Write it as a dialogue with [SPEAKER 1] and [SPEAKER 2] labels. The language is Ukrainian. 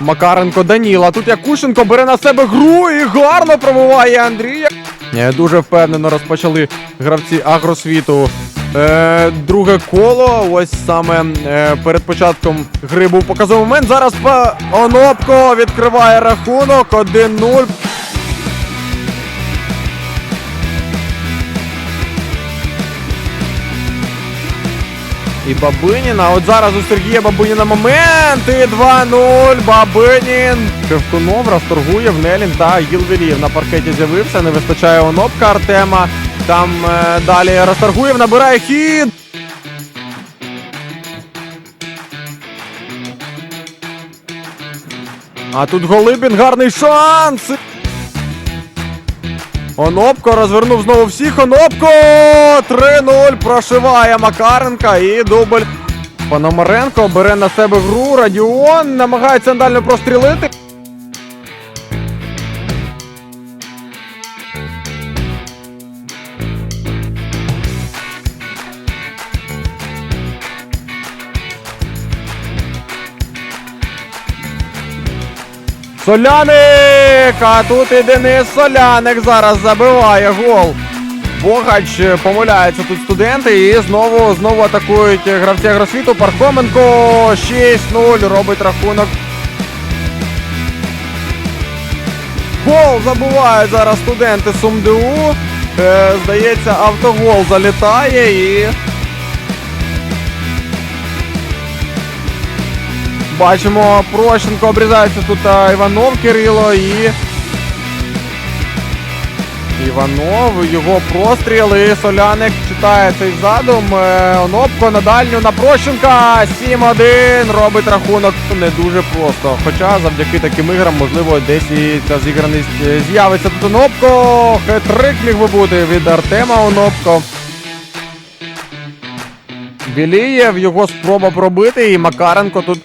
[SPEAKER 1] Макаренко Даніла. Тут Якушенко бере на себе гру і гарно пробиває Андрія. Е, Дуже впевнено розпочали гравці агросвіту. Е, друге коло. Ось саме е, перед початком гри був показовий момент. Зараз Онопко відкриває рахунок 1-0. І Бабиніна. От зараз у Сергія Бабиніна момент. І 2-0. Бабинін. Шевкунов розторгує в Нелін та Гілвеліїв. На паркеті з'явився. Не вистачає онопка Артема. Там е, далі Расторгуєв набирає хід. А тут Голибін гарний шанс. Онопко розвернув знову всіх. Онопко 3-0 прошиває Макаренка і дубль. Пономаренко бере на себе гру. Радіон намагається дально прострілити. Соляник! А тут і Денис Соляник зараз забиває гол. Богач е, помиляється тут студенти і знову знову атакують гравці Агросвіту. Пархоменко 6-0 робить рахунок. Гол забувають зараз студенти СумДУ. Е, здається, автогол залітає і. Бачимо, Прощенко обрізається тут Іванов Кирило і. Іванов, його простріл і Соляник читає цей задум. Е, Онопко на дальню на Прощенка. 7-1 робить рахунок. Не дуже просто. Хоча завдяки таким іграм, можливо, десь і ця зіграність е, з'явиться. Тут Онопко. Хитрик міг би бути від Артема Онопко. Білієв, його спроба пробити, і Макаренко тут